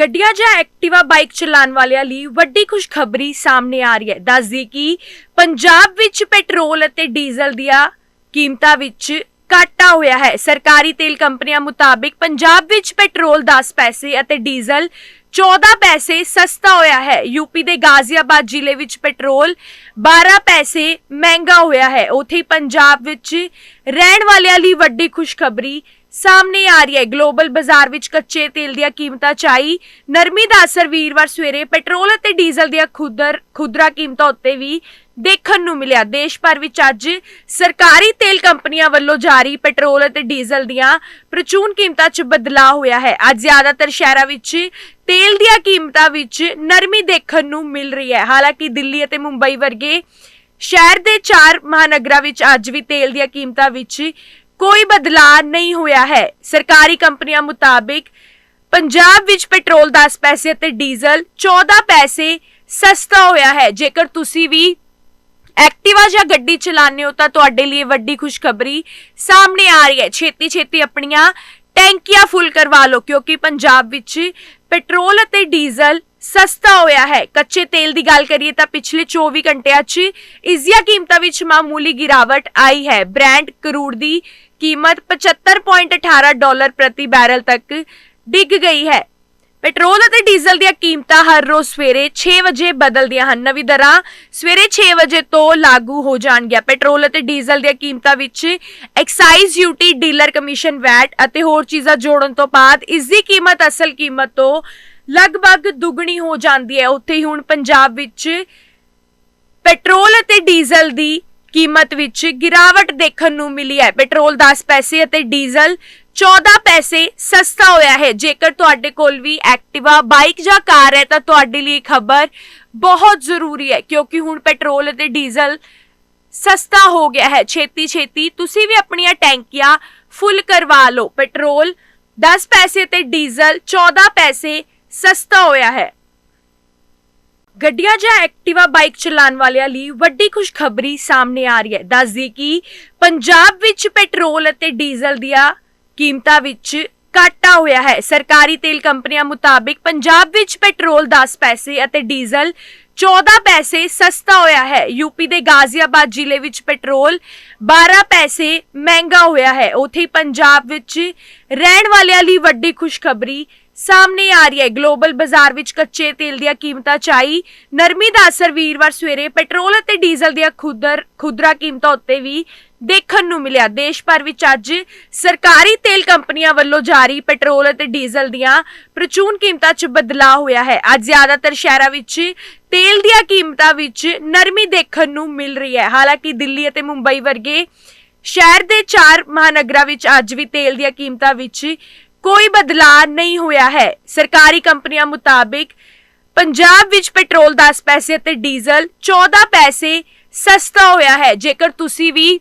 ਗੱਡੀਆਂ ਜਾਂ Activa bike ਚਲਾਉਣ ਵਾਲਿਆਂ ਲਈ ਵੱਡੀ ਖੁਸ਼ਖਬਰੀ ਸਾਹਮਣੇ ਆ ਰਹੀ ਹੈ। ਦੱਸਦੀ ਕਿ ਪੰਜਾਬ ਵਿੱਚ ਪੈਟਰੋਲ ਅਤੇ ਡੀਜ਼ਲ ਦੀਆਂ ਕੀਮਤਾਂ ਵਿੱਚ ਘਾਟਾ ਹੋਇਆ ਹੈ। ਸਰਕਾਰੀ ਤੇਲ ਕੰਪਨੀਆਂ ਮੁਤਾਬਿਕ ਪੰਜਾਬ ਵਿੱਚ ਪੈਟਰੋਲ 10 ਪੈਸੇ ਅਤੇ ਡੀਜ਼ਲ 14 ਪੈਸੇ ਸਸਤਾ ਹੋਇਆ ਹੈ। ਯੂਪੀ ਦੇ ਗਾਜ਼ੀਆਬਾਦ ਜ਼ਿਲ੍ਹੇ ਵਿੱਚ ਪੈਟਰੋਲ 12 ਪੈਸੇ ਮਹਿੰਗਾ ਹੋਇਆ ਹੈ। ਉੱਥੇ ਹੀ ਪੰਜਾਬ ਵਿੱਚ ਰਹਿਣ ਵਾਲਿਆਂ ਲਈ ਵੱਡੀ ਖੁਸ਼ਖਬਰੀ ਸਾਹਮਣੇ ਆ ਰਹੀ ਹੈ। ਗਲੋਬਲ ਬਾਜ਼ਾਰ ਵਿੱਚ ਕੱਚੇ ਤੇਲ ਦੀਆਂ ਕੀਮਤਾਂ ਚਾਈ। ਨਰਮੀ ਦਾ ਅਸਰ ਵੀਰਵਾਰ ਸਵੇਰੇ ਪੈਟਰੋਲ ਅਤੇ ਡੀਜ਼ਲ ਦੀਆਂ ਖੁਦਰ ਖੁਦਰਾ ਕੀਮਤਾਂ ਉੱਤੇ ਵੀ ਦੇਖਣ ਨੂੰ ਮਿਲਿਆ। ਦੇਸ਼ ਭਰ ਵਿੱਚ ਅੱਜ ਸਰਕਾਰੀ ਤੇਲ ਕੰਪਨੀਆਂ ਵੱਲੋਂ ਜਾਰੀ ਪੈਟਰੋਲ ਅਤੇ ਡੀਜ਼ਲ ਦੀਆਂ ਪ੍ਰਚੂਨ ਕੀਮਤਾਂ 'ਚ ਬਦਲਾਅ ਹੋਇਆ ਹੈ। ਅੱਜ ਜ਼ਿਆਦਾਤਰ ਸ਼ਹਿਰਾਂ ਵਿੱਚ ਤੇਲ ਦੀਆਂ ਕੀਮਤਾਂ ਵਿੱਚ ਨਰਮੀ ਦੇਖਣ ਨੂੰ ਮਿਲ ਰਹੀ ਹੈ। ਹਾਲਾਂਕਿ ਦਿੱਲੀ ਅਤੇ ਮੁੰਬਈ ਵਰਗੇ ਸ਼ਹਿਰ ਦੇ ਚਾਰ ਮਹਾਨਗਰਾਂ ਵਿੱਚ ਅੱਜ ਵੀ ਤੇਲ ਦੀਆਂ ਕੀਮਤਾਂ ਵਿੱਚ ਕੋਈ ਬਦਲਾਅ ਨਹੀਂ ਹੋਇਆ ਹੈ। ਸਰਕਾਰੀ ਕੰਪਨੀਆਂ ਮੁਤਾਬਿਕ ਪੰਜਾਬ ਵਿੱਚ ਪੈਟਰੋਲ 10 ਪੈਸੇ ਅਤੇ ਡੀਜ਼ਲ 14 ਪੈਸੇ ਸਸਤਾ ਹੋਇਆ ਹੈ। ਜੇਕਰ ਤੁਸੀਂ ਵੀ ਐਕਟਿਵਾ ਜਾਂ ਗੱਡੀ ਚਲਾਉਂਦੇ ਹੋ ਤਾਂ ਤੁਹਾਡੇ ਲਈ ਇਹ ਵੱਡੀ ਖੁਸ਼ਖਬਰੀ ਸਾਹਮਣੇ ਆ ਰਹੀ ਹੈ। ਛੇਤੀ ਛੇਤੀ ਆਪਣੀਆਂ ਟੈਂਕੀਆਂ ਫੁੱਲ ਕਰਵਾ ਲਓ, ਕਿਉਂਕਿ ਪੰਜਾਬ ਵਿੱਚ ਪੈਟਰੋਲ ਅਤੇ ਡੀਜ਼ਲ ਸਸਤਾ ਹੋਇਆ ਹੈ। ਕੱਚੇ ਤੇਲ ਦੀ ਗੱਲ ਕਰੀਏ ਤਾਂ ਪਿਛਲੇ 24 ਘੰਟਿਆਂ 'ਚ ਇਸ ਦੀਆਂ ਕੀਮਤਾਂ ਵਿੱਚ ਮਾਮੂਲੀ ਗਿਰਾਵਟ ਆਈ ਹੈ। ਬ੍ਰੈਂਡ ਕਰੂੜ ਦੀ ਕੀਮਤ 75.18 ਡਾਲਰ ਪ੍ਰਤੀ ਬੈਰਲ ਤੱਕ ਡਿੱਗ ਗਈ ਹੈ। ਪੈਟਰੋਲ ਅਤੇ ਡੀਜ਼ਲ ਦੀਆਂ ਕੀਮਤਾਂ ਹਰ ਰੋਜ਼ ਸਵੇਰੇ 6 ਵਜੇ ਬਦਲਦੀਆਂ ਹਨ। ਨਵੀਂ ਦਰਾਂ ਸਵੇਰੇ 6 ਵਜੇ ਤੋਂ ਲਾਗੂ ਹੋ ਜਾਣਗੀਆਂ। ਪੈਟਰੋਲ ਅਤੇ ਡੀਜ਼ਲ ਦੀਆਂ ਕੀਮਤਾਂ ਵਿੱਚ excise duty, dealer commission, VAT ਅਤੇ ਹੋਰ ਚੀਜ਼ਾਂ ਜੋੜਨ ਤੋਂ ਬਾਅਦ ਇਸ ਦੀ ਕੀਮਤ ਅਸਲ ਕੀਮਤ ਤੋਂ ਲਗਭਗ ਦੁੱਗਣੀ ਹੋ ਜਾਂਦੀ ਹੈ। ਉੱਥੇ ਹੀ ਹੁਣ ਪੰਜਾਬ ਵਿੱਚ ਪੈਟਰੋਲ ਅਤੇ ਡੀਜ਼ਲ ਦੀ ਕੀਮਤ ਵਿੱਚ ਗਿਰਾਵਟ ਦੇਖਣ ਨੂੰ ਮਿਲੀ ਹੈ। ਪੈਟਰੋਲ 10 ਪੈਸੇ ਅਤੇ ਡੀਜ਼ਲ 14 ਪੈਸੇ ਸਸਤਾ ਹੋਇਆ ਹੈ। ਜੇਕਰ ਤੁਹਾਡੇ ਕੋਲ ਵੀ ਐਕਟਿਵਾ, ਬਾਈਕ ਜਾਂ ਕਾਰ ਹੈ, ਤਾਂ ਤੁਹਾਡੇ ਲਈ ਖਬਰ ਬਹੁਤ ਜ਼ਰੂਰੀ ਹੈ, ਕਿਉਂਕਿ ਹੁਣ ਪੈਟਰੋਲ ਅਤੇ ਡੀਜ਼ਲ ਸਸਤਾ ਹੋ ਗਿਆ ਹੈ। ਛੇਤੀ ਛੇਤੀ ਤੁਸੀਂ ਵੀ ਆਪਣੀਆਂ ਟੈਂਕੀਆਂ ਫੁੱਲ ਕਰਵਾ ਲਓ। ਪੈਟਰੋਲ 10 ਪੈਸੇ ਤੇ ਡੀਜ਼ਲ 14 ਪੈਸੇ ਸਸਤਾ ਹੋਇਆ ਹੈ। ਗੱਡੀਆਂ ਜਾਂ ਐਕਟਿਵਾ ਬਾਈਕ ਚਲਾਉਣ ਵਾਲਿਆਂ ਲਈ ਵੱਡੀ ਖੁਸ਼ਖਬਰੀ ਸਾਹਮਣੇ ਆ ਰਹੀ ਹੈ। ਦੱਸਦੀ ਕਿ ਪੰਜਾਬ ਵਿੱਚ ਪੈਟਰੋਲ ਅਤੇ ਡੀਜ਼ਲ ਦੀਆਂ ਕੀਮਤਾਂ ਵਿੱਚ ਘਾਟਾ ਹੋਇਆ ਹੈ। ਸਰਕਾਰੀ ਤੇਲ ਕੰਪਨੀਆਂ ਮੁਤਾਬਿਕ ਪੰਜਾਬ ਵਿੱਚ ਪੈਟਰੋਲ 10 ਪੈਸੇ ਅਤੇ ਡੀਜ਼ਲ 14 ਪੈਸੇ ਸਸਤਾ ਹੋਇਆ ਹੈ। ਯੂਪੀ ਦੇ ਗਾਜ਼ੀਆਬਾਦ ਜ਼ਿਲ੍ਹੇ ਵਿੱਚ ਪੈਟਰੋਲ 12 ਪੈਸੇ ਮਹਿੰਗਾ ਹੋਇਆ ਹੈ। ਉੱਥੇ ਪੰਜਾਬ ਵਿੱਚ ਰਹਿਣ ਵਾਲਿਆਂ ਲਈ ਵੱਡੀ ਖੁਸ਼ਖਬਰੀ ਸਾਹਮਣੇ ਆ ਰਹੀ ਹੈ। ਗਲੋਬਲ ਬਾਜ਼ਾਰ ਵਿੱਚ ਕੱਚੇ ਤੇਲ ਦੀਆਂ ਕੀਮਤਾਂ ਚਾਈ। ਨਰਮੀ ਦਾ ਅਸਰ ਵੀਰਵਾਰ ਸਵੇਰੇ ਪੈਟਰੋਲ ਅਤੇ ਡੀਜ਼ਲ ਦੀਆਂ ਖੁਦਰ ਖੁਦਰਾ ਕੀਮਤਾਂ ਉੱਤੇ ਵੀ ਦੇਖਣ ਨੂੰ ਮਿਲਿਆ। ਦੇਸ਼ ਭਰ ਵਿੱਚ ਅੱਜ ਸਰਕਾਰੀ ਤੇਲ ਕੰਪਨੀਆਂ ਵੱਲੋਂ ਜਾਰੀ ਪੈਟਰੋਲ ਅਤੇ ਡੀਜ਼ਲ ਦੀਆਂ ਪ੍ਰਚੂਨ ਕੀਮਤਾਂ 'ਚ ਬਦਲਾਅ ਹੋਇਆ ਹੈ। ਅੱਜ ਜ਼ਿਆਦਾਤਰ ਸ਼ਹਿਰਾਂ ਵਿੱਚ ਤੇਲ ਦੀਆਂ ਕੀਮਤਾਂ ਵਿੱਚ ਨਰਮੀ ਦੇਖਣ ਨੂੰ ਮਿਲ ਰਹੀ ਹੈ। ਹਾਲਾਂਕਿ ਦਿੱਲੀ ਅਤੇ ਮੁੰਬਈ ਵਰਗੇ ਸ਼ਹਿਰ ਦੇ ਚਾਰ ਮਹਾਨਗਰਾਂ ਵਿੱਚ ਅੱਜ ਵੀ ਤੇਲ ਦੀਆਂ ਕੀਮਤਾਂ ਵਿੱਚ ਕੋਈ ਬਦਲਾਅ ਨਹੀਂ ਹੋਇਆ ਹੈ। ਸਰਕਾਰੀ ਕੰਪਨੀਆਂ ਮੁਤਾਬਿਕ ਪੰਜਾਬ ਵਿੱਚ ਪੈਟਰੋਲ 10 ਪੈਸੇ ਅਤੇ ਡੀਜ਼ਲ 14 ਪੈਸੇ ਸਸਤਾ ਹੋਇਆ ਹੈ। ਜੇਕਰ ਤੁਸੀਂ ਵੀ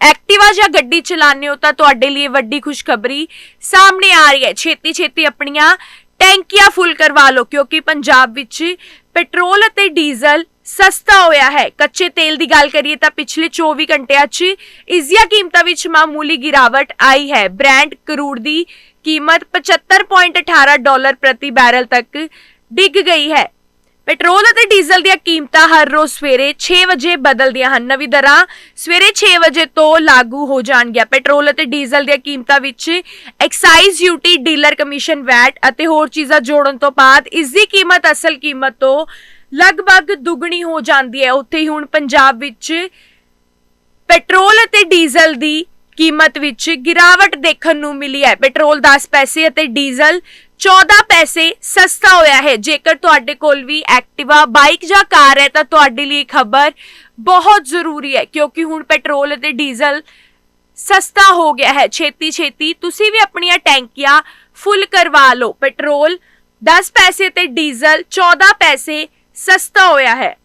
ਐਕਟਿਵਾ ਜਾਂ ਗੱਡੀ ਚਲਾਉਂਦੇ ਹੋ ਤਾਂ ਤੁਹਾਡੇ ਲਈ ਵੱਡੀ ਖੁਸ਼ਖਬਰੀ ਸਾਹਮਣੇ ਆ ਰਹੀ ਹੈ। ਛੇਤੀ ਛੇਤੀ ਆਪਣੀਆਂ ਟੈਂਕੀਆਂ ਫੁੱਲ ਕਰਵਾ ਲਓ, ਕਿਉਂਕਿ ਪੰਜਾਬ ਵਿੱਚ ਪੈਟਰੋਲ ਅਤੇ ਡੀਜ਼ਲ ਸਸਤਾ ਹੋਇਆ ਹੈ। ਕੱਚੇ ਤੇਲ ਦੀ ਗੱਲ ਕਰੀਏ ਤਾਂ ਪਿਛਲੇ 24 ਘੰਟਿਆਂ 'ਚ ਇਸ ਦੀਆਂ ਕੀਮਤਾਂ ਵਿੱਚ ਮਾਮੂਲੀ ਗਿਰਾਵਟ ਆਈ ਹੈ। ਬ੍ਰੈਂਡ ਕਰੂੜ ਦੀ ਕੀਮਤ 75.18 ਡਾਲਰ ਪ੍ਰਤੀ ਬੈਰਲ ਤੱਕ ਡਿੱਗ ਗਈ ਹੈ। ਪੈਟਰੋਲ ਅਤੇ ਡੀਜ਼ਲ ਦੀਆਂ ਕੀਮਤਾਂ ਹਰ ਰੋਜ਼ ਸਵੇਰੇ 6 ਵਜੇ ਬਦਲਦੀਆਂ ਹਨ। ਨਵੀਂ ਦਰਾਂ ਸਵੇਰੇ 6 ਵਜੇ ਤੋਂ ਲਾਗੂ ਹੋ ਜਾਣਗੀਆਂ। ਪੈਟਰੋਲ ਅਤੇ ਡੀਜ਼ਲ ਦੀਆਂ ਕੀਮਤਾਂ ਵਿੱਚ excise duty, dealer commission VAT ਅਤੇ ਹੋਰ ਚੀਜ਼ਾਂ ਜੋੜਨ ਤੋਂ ਬਾਅਦ ਇਸ ਦੀ ਕੀਮਤ, ਅਸਲ ਕੀਮਤ ਤੋਂ ਲਗਭਗ ਦੁੱਗਣੀ ਹੋ ਜਾਂਦੀ ਹੈ। ਉੱਥੇ ਹੀ ਹੁਣ ਪੰਜਾਬ ਵਿੱਚ ਪੈਟਰੋਲ ਅਤੇ ਡੀਜ਼ਲ ਦੀ ਕੀਮਤ ਵਿੱਚ ਗਿਰਾਵਟ ਦੇਖਣ ਨੂੰ ਮਿਲੀ ਹੈ। ਪੈਟਰੋਲ 10 ਪੈਸੇ ਅਤੇ ਡੀਜ਼ਲ 14 ਪੈਸੇ ਸਸਤਾ ਹੋਇਆ ਹੈ। ਜੇਕਰ ਤੁਹਾਡੇ ਕੋਲ ਵੀ ਐਕਟਿਵਾ, ਬਾਈਕ ਜਾਂ ਕਾਰ ਹੈ, ਤਾਂ ਤੁਹਾਡੇ ਲਈ ਖਬਰ ਬਹੁਤ ਜ਼ਰੂਰੀ ਹੈ, ਕਿਉਂਕਿ ਹੁਣ ਪੈਟਰੋਲ ਅਤੇ ਡੀਜ਼ਲ ਸਸਤਾ ਹੋ ਗਿਆ ਹੈ। ਛੇਤੀ ਛੇਤੀ ਤੁਸੀਂ ਵੀ ਆਪਣੀਆਂ ਟੈਂਕੀਆਂ ਫੁੱਲ ਕਰਵਾ ਲਓ। ਪੈਟਰੋਲ 10 ਪੈਸੇ ਤੇ ਡੀਜ਼ਲ 14 ਪੈਸੇ ਸਸਤਾ ਹੋਇਆ ਹੈ।